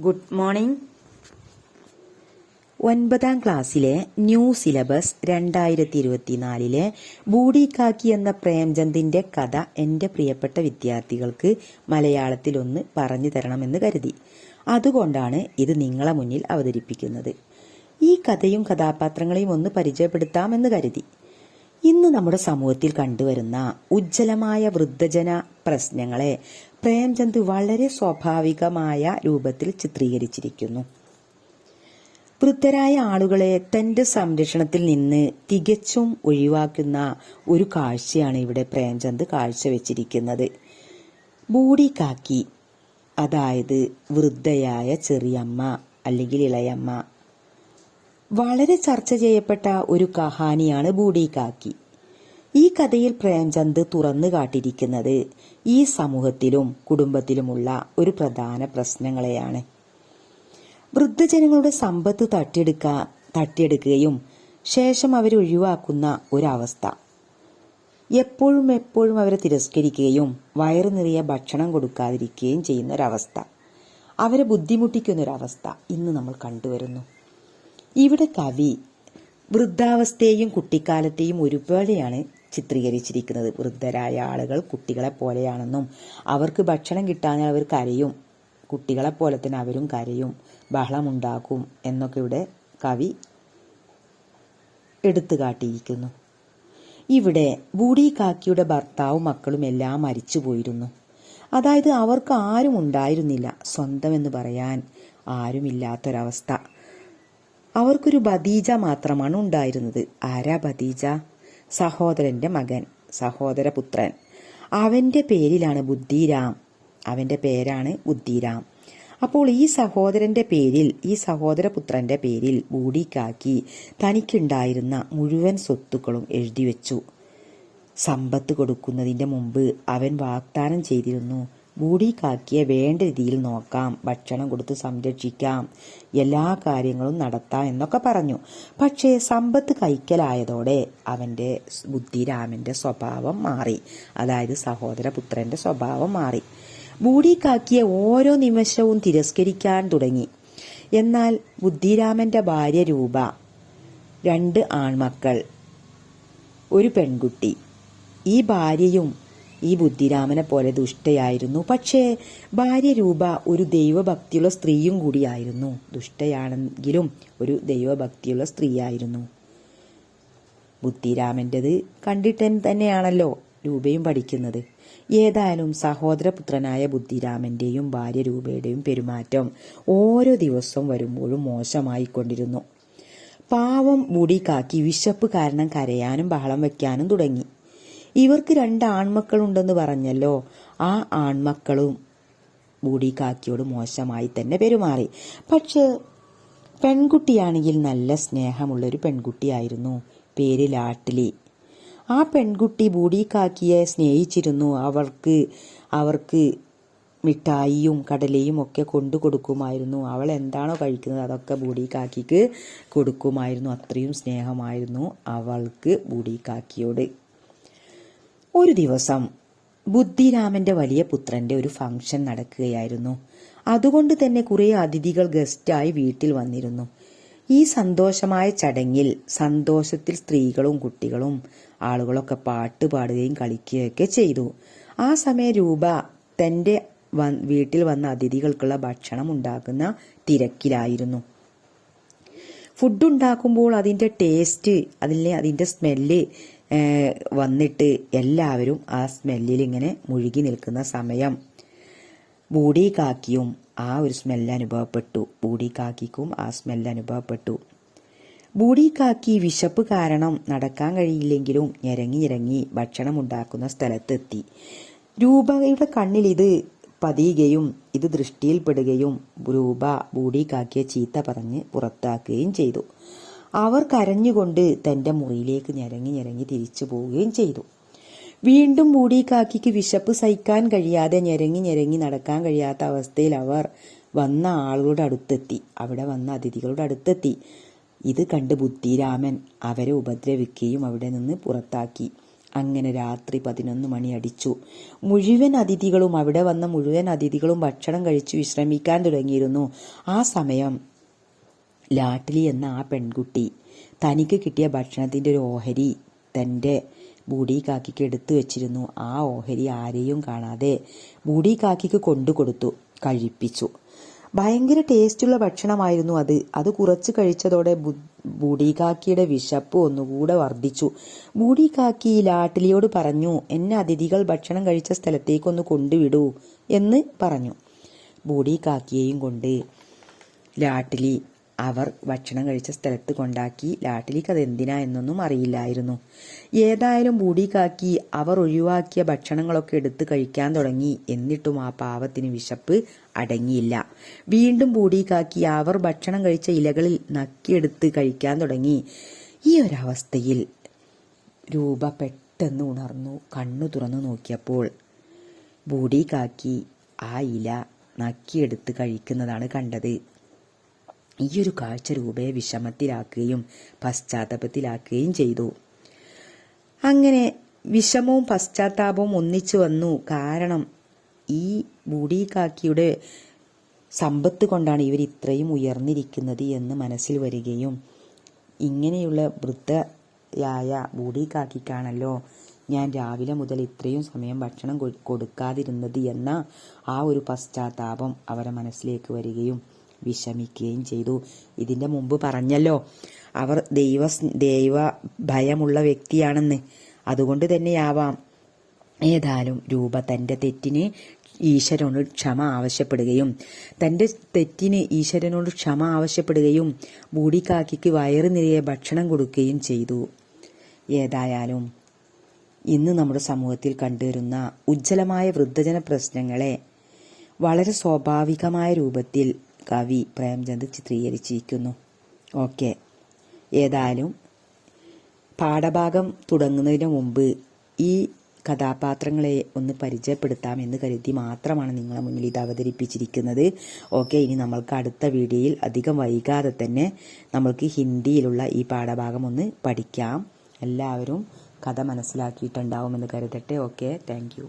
Good morning ഒൻപതാം ക്ലാസ്സിലെ new syllabus രണ്ടായിരത്തി ഇരുപത്തിനാലിലെ ബൂഡി കാക്കി എന്ന പ്രേംചന്ദിന്റെ കഥ എന്റെ പ്രിയപ്പെട്ട വിദ്യാർത്ഥികൾക്ക് മലയാളത്തിൽ ഒന്ന് പറഞ്ഞു തരണമെന്ന് കരുതി. അതുകൊണ്ടാണ് ഇത് നിങ്ങളെ മുന്നിൽ അവതരിപ്പിക്കുന്നത്. ഈ കഥയും കഥാപാത്രങ്ങളെയും ഒന്ന് പരിചയപ്പെടുത്താമെന്ന് കരുതി. ഇന്ന് നമ്മുടെ സമൂഹത്തിൽ കണ്ടുവരുന്ന ഉജ്ജ്വലമായ വൃദ്ധജന പ്രശ്നങ്ങളെ പ്രേംചന്ദ് വളരെ സ്വാഭാവികമായ രൂപത്തിൽ ചിത്രീകരിച്ചിരിക്കുന്നു. വൃദ്ധരായ ആളുകളെ തന്റെ സംരക്ഷണത്തിൽ നിന്ന് തികച്ചും ഒഴിവാക്കുന്ന ഒരു കാഴ്ചയാണ് ഇവിടെ പ്രേംചന്ദ് കാഴ്ചവെച്ചിരിക്കുന്നത്. ബൂടി കാക്കി അതായത് വൃദ്ധയായ ചെറിയമ്മ അല്ലെങ്കിൽ ഇളയമ്മ വളരെ ചർച്ച ചെയ്യപ്പെട്ട ഒരു കഹാനിയാണ് ബൂഡി കാക്കി ഈ കഥയിൽ പ്രേംചന്ദ് തുറന്നു കാട്ടിയിരിക്കുന്നത് ഈ സമൂഹത്തിലും കുടുംബത്തിലുമുള്ള ഒരു പ്രധാന പ്രശ്നങ്ങളെയാണ്. വൃദ്ധജനങ്ങളുടെ സമ്പത്ത് തട്ടിയെടുക്ക തട്ടിയെടുക്കുകയും ശേഷം അവരെ ഒഴിവാക്കുന്ന ഒരവസ്ഥ. എപ്പോഴും എപ്പോഴും അവരെ തിരസ്കരിക്കുകയും വയറു നിറയെ ഭക്ഷണം കൊടുക്കാതിരിക്കുകയും ചെയ്യുന്ന ഒരവസ്ഥ. അവരെ ബുദ്ധിമുട്ടിക്കുന്ന ഒരവസ്ഥ ഇന്ന് നമ്മൾ കണ്ടുവരുന്നു. ഇവിടെ കവി വൃദ്ധാവസ്ഥയെയും കുട്ടിക്കാലത്തെയും ഒരുപോലെയാണ് ചിത്രീകരിച്ചിരിക്കുന്നത്. വൃദ്ധരായ ആളുകൾ കുട്ടികളെ പോലെയാണെന്നും അവർക്ക് ഭക്ഷണം കിട്ടാൻ അവർ കരയും. കുട്ടികളെ പോലെ തന്നെ അവരും കരയും. ബഹളമുണ്ടാക്കും എന്നൊക്കെ ഇവിടെ കവി എടുത്തു കാട്ടിയിരിക്കുന്നു ഇവിടെ ബൂഡി കാക്കിയുടെ ഭർത്താവും മക്കളും എല്ലാം മരിച്ചു പോയിരുന്നു. അതായത് അവർക്ക് ആരും ഉണ്ടായിരുന്നില്ല. സ്വന്തം എന്ന് പറയാൻ ആരുമില്ലാത്തൊരവസ്ഥ. അവർക്കൊരു ബദീജ മാത്രമാണ് ഉണ്ടായിരുന്നത്. ആരാ ബദീജ? സഹോദരന്റെ മകൻ സഹോദരപുത്രൻ. അവന്റെ പേരിലാണ് ബുദ്ധിരാം. അവന്റെ പേരാണ് ബുദ്ധിരാം. അപ്പോൾ ഈ സഹോദരന്റെ പേരിൽ ഈ സഹോദരപുത്രന്റെ പേരിൽ ബൂഡിക്കാക്കി തനിക്കുണ്ടായിരുന്ന മുഴുവൻ സ്വത്തുക്കളും എഴുതിവെച്ചു. സമ്പത്ത് കൊടുക്കുന്നതിന്റെ മുമ്പ് അവൻ വാഗ്ദാനം ചെയ്തിരുന്നു. ബൂടി കാക്കിയെ വേണ്ട രീതിയിൽ നോക്കാം ഭക്ഷണം കൊടുത്ത് സംരക്ഷിക്കാം എല്ലാ കാര്യങ്ങളും നടത്താം എന്നൊക്കെ പറഞ്ഞു. പക്ഷേ സമ്പത്ത് കൈക്കലായതോടെ അവന്റെ ബുദ്ധി രാമന്റെ സ്വഭാവം മാറി. അതായത് സഹോദരപുത്രന്റെ സ്വഭാവം മാറി. ബൂടി കാക്കിയെ ഓരോ നിമിഷവും തിരസ്കരിക്കാൻ തുടങ്ങി. എന്നാൽ ബുദ്ധിരാമന്റെ ഭാര്യ രൂപ രണ്ട് ആൺമക്കൾ ഒരു പെൺകുട്ടി ഈ ഭാര്യയും ഈ ബുദ്ധിരാമനെ പോലെ ദുഷ്ടയായിരുന്നു. പക്ഷേ ഭാര്യ രൂപ ഒരു ദൈവഭക്തിയുള്ള സ്ത്രീയും കൂടിയായിരുന്നു. ദുഷ്ടയാണെങ്കിലും ഒരു ദൈവഭക്തിയുള്ള സ്ത്രീയായിരുന്നു. ബുദ്ധിരാമന്റെത് കണ്ടിട്ട് തന്നെയാണല്ലോ രൂപയും പഠിക്കുന്നത്. ഏതായാലും സഹോദരപുത്രനായ ബുദ്ധിരാമന്റെയും ഭാര്യ രൂപയുടെയും പെരുമാറ്റം ഓരോ ദിവസവും വരുമ്പോഴും മോശമായിക്കൊണ്ടിരുന്നു. പാവം മുടി കാക്കി വിശപ്പ് കാരണം കരയാനും ബഹളം വയ്ക്കാനും തുടങ്ങി. ഇവർക്ക് രണ്ട് ആൺമക്കളുണ്ടെന്ന് പറഞ്ഞല്ലോ. ആ ആൺമക്കളും ബൂഡി കാക്കിയോട് മോശമായി തന്നെ പെരുമാറി. പക്ഷേ പെൺകുട്ടിയാണെങ്കിൽ നല്ല സ്നേഹമുള്ളൊരു പെൺകുട്ടിയായിരുന്നു. പേര് ലാട്ടിലി. ആ പെൺകുട്ടി ബൂഡി കാക്കിയെ സ്നേഹിച്ചിരുന്നു. അവൾക്ക് അവർക്ക് മിഠായിയും കടലയും ഒക്കെ കൊണ്ടു കൊടുക്കുമായിരുന്നു. അവൾ എന്താണോ കഴിക്കുന്നത് അതൊക്കെ ബൂഡി കാക്കിക്ക് കൊടുക്കുമായിരുന്നു. അത്രയും സ്നേഹമായിരുന്നു അവൾക്ക് ബൂഡി കാക്കിയോട് ഒരു ദിവസം ബുദ്ധിരാമന്റെ വലിയ പുത്രന്റെ ഒരു ഫംഗ്ഷൻ നടക്കുകയായിരുന്നു. അതുകൊണ്ട് തന്നെ കുറെ അതിഥികൾ ഗസ്റ്റായി വീട്ടിൽ വന്നിരുന്നു. ഈ സന്തോഷമായ ചടങ്ങിൽ സന്തോഷത്തിൽ സ്ത്രീകളും കുട്ടികളും ആളുകളൊക്കെ പാട്ട് പാടുകയും കളിക്കുകയൊക്കെ ചെയ്തു. ആ സമയം രൂപ തന്റെ വീട്ടിൽ വന്ന അതിഥികൾക്കുള്ള ഭക്ഷണം ഉണ്ടാക്കുന്ന തിരക്കിലായിരുന്നു. ഫുഡ് ഉണ്ടാക്കുമ്പോൾ അതിന്റെ ടേസ്റ്റ് അതിലെ അതിന്റെ സ്മെല്ല് വന്നിട്ട് എല്ലാവരും ആ സ്മെല്ലിൽ ഇങ്ങനെ മുഴുകി നിൽക്കുന്ന സമയം ബൂഡി കാക്കിയും ആ ഒരു സ്മെല്ല് അനുഭവപ്പെട്ടു ബൂഡി കാക്കിക്കും ആ സ്മെല്ല് അനുഭവപ്പെട്ടു ബൂഡി കാക്കി വിശപ്പ് കാരണം നടക്കാൻ കഴിയില്ലെങ്കിലും ഞെരങ്ങി ഇറങ്ങി ഭക്ഷണം ഉണ്ടാക്കുന്ന സ്ഥലത്തെത്തി. രൂപയുടെ കണ്ണിൽ ഇത് പതിയുകയും ഇത് ദൃഷ്ടിയിൽപ്പെടുകയും രൂപ ബൂഡി കാക്കിയെ ചീത്ത പറഞ്ഞ് പുറത്താക്കുകയും ചെയ്തു. അവർ കരഞ്ഞുകൊണ്ട് തന്റെ മുറിയിലേക്ക് ഞരങ്ങി ഞരങ്ങി തിരിച്ചു പോവുകയും ചെയ്തു. വീണ്ടും ബൂഡി കാക്കിക്ക് വിശപ്പ് സഹിക്കാൻ കഴിയാതെ ഞെരങ്ങി ഞെരങ്ങി നടക്കാൻ കഴിയാത്ത അവസ്ഥയിൽ അവർ വന്ന ആളുകളുടെ അടുത്തെത്തി. അവിടെ വന്ന അതിഥികളുടെ അടുത്തെത്തി. ഇത് കണ്ട് ബുദ്ധിരാമൻ അവരെ ഉപദ്രവിക്കുകയും അവിടെ നിന്ന് പുറത്താക്കി. അങ്ങനെ രാത്രി പതിനൊന്ന് മണി അടിച്ചു. മുഴുവൻ അതിഥികളും അവിടെ വന്ന മുഴുവൻ അതിഥികളും ഭക്ഷണം കഴിച്ചു വിശ്രമിക്കാൻ തുടങ്ങിയിരുന്നു. ആ സമയം ലാട്ടിലി എന്ന ആ പെൺകുട്ടി തനിക്ക് കിട്ടിയ ഭക്ഷണത്തിന്റെ ഒരു ഓഹരി തന്റെ ബൂഡി കാക്കിക്ക് എടുത്തു വെച്ചിരുന്നു. ആ ഓഹരി ആരെയും കാണാതെ ബൂഡി കാക്കിക്ക് കൊണ്ടു കൊടുത്തു കഴിപ്പിച്ചു. ഭയങ്കര ടേസ്റ്റുള്ള ഭക്ഷണമായിരുന്നു അത്. അത് കുറച്ച് കഴിച്ചതോടെ ബു- കാക്കിയുടെ വിശപ്പ് ഒന്നുകൂടെ വർദ്ധിച്ചു. ബൂഡി കാക്കി ലാട്ടിലിയോട് പറഞ്ഞു എന്നെ അതിഥികൾ ഭക്ഷണം കഴിച്ച സ്ഥലത്തേക്കൊന്ന് കൊണ്ടുവിടൂ എന്ന് പറഞ്ഞു. ബൂഡി കാക്കിയെയും കൊണ്ട് ലാട്ടിലി അവർ ഭക്ഷണം കഴിച്ച സ്ഥലത്ത് കൊണ്ടാക്കി ലാട്ടിലിക്ക് അത് എന്തിനാ എന്നൊന്നും അറിയില്ലായിരുന്നു. ഏതായാലും ബൂടിക്കാക്കി അവർ ഒഴിവാക്കിയ ഭക്ഷണങ്ങളൊക്കെ എടുത്ത് കഴിക്കാൻ തുടങ്ങി. എന്നിട്ടും ആ പാവത്തിന് വിശപ്പ് അടങ്ങിയില്ല. വീണ്ടും ബൂടിക്കാക്കി അവർ ഭക്ഷണം കഴിച്ച ഇലകളിൽ നക്കിയെടുത്ത് കഴിക്കാൻ തുടങ്ങി. ഈ ഒരവസ്ഥയിൽ രൂപ പെട്ടെന്ന് ഉണർന്നു. കണ്ണു തുറന്നു നോക്കിയപ്പോൾ ബൂടിക്കാക്കി ആ ഇല നക്കിയെടുത്ത് കഴിക്കുന്നതാണ് കണ്ടത്. ഈ ഒരു കാഴ്ച രൂപയെ വിഷമത്തിലാക്കുകയും പശ്ചാത്തലത്തിലാക്കുകയും ചെയ്തു. അങ്ങനെ വിഷമവും പശ്ചാത്താപവും ഒന്നിച്ചു വന്നു. കാരണം ഈ ബൂഡി കാക്കിയുടെ സമ്പത്ത് കൊണ്ടാണ് ഇവർ ഇത്രയും ഉയർന്നിരിക്കുന്നത് എന്ന് മനസ്സിൽ വരികയും ഇങ്ങനെയുള്ള വൃദ്ധയായ ബൂഡി കാക്കിക്കാണല്ലോ ഞാൻ രാവിലെ മുതൽ ഇത്രയും സമയം ഭക്ഷണം കൊടുക്കാതിരുന്നത് എന്ന ആ ഒരു പശ്ചാത്താപം അവരെ മനസ്സിലേക്ക് വരികയും വിഷമിക്കുകയും ചെയ്തു. ഇതിന്റെ മുമ്പ് പറഞ്ഞല്ലോ അവർ ദൈവ ദൈവ ഭയമുള്ള വ്യക്തിയാണെന്ന്. അതുകൊണ്ട് തന്നെയാവാം. ഏതായാലും രൂപ തന്റെ തെറ്റിന് ഈശ്വരനോട് ക്ഷമ ആവശ്യപ്പെടുകയും തന്റെ തെറ്റിന് ഈശ്വരനോട് ക്ഷമ ആവശ്യപ്പെടുകയും ബൂടിക്കാക്കിക്ക് വയറ് നിറയെ ഭക്ഷണം കൊടുക്കുകയും ചെയ്തു. ഏതായാലും ഇന്ന് നമ്മുടെ സമൂഹത്തിൽ കണ്ടുവരുന്ന ഉജ്ജ്വലമായ വൃദ്ധജന പ്രശ്നങ്ങളെ വളരെ സ്വാഭാവികമായ രൂപത്തിൽ കവി പ്രേംചന്ദ് ചിത്രീകരിച്ചിരിക്കുന്നു. ഓക്കെ. ഏതായാലും പാഠഭാഗം തുടങ്ങുന്നതിന് മുമ്പ് ഈ കഥാപാത്രങ്ങളെ ഒന്ന് പരിചയപ്പെടുത്താം എന്ന് കരുതി മാത്രമാണ് നിങ്ങളെ മുന്നിൽ ഇത് അവതരിപ്പിച്ചിരിക്കുന്നത്. ഓക്കെ ഇനി നമ്മൾക്ക് അടുത്ത വീഡിയോയിൽ അധികം വൈകാതെ തന്നെ നമ്മൾക്ക് ഹിന്ദിയിലുള്ള ഈ പാഠഭാഗം ഒന്ന് പഠിക്കാം. എല്ലാവരും കഥ മനസ്സിലാക്കിയിട്ടുണ്ടാവുമെന്ന് കരുതട്ടെ. Okay thank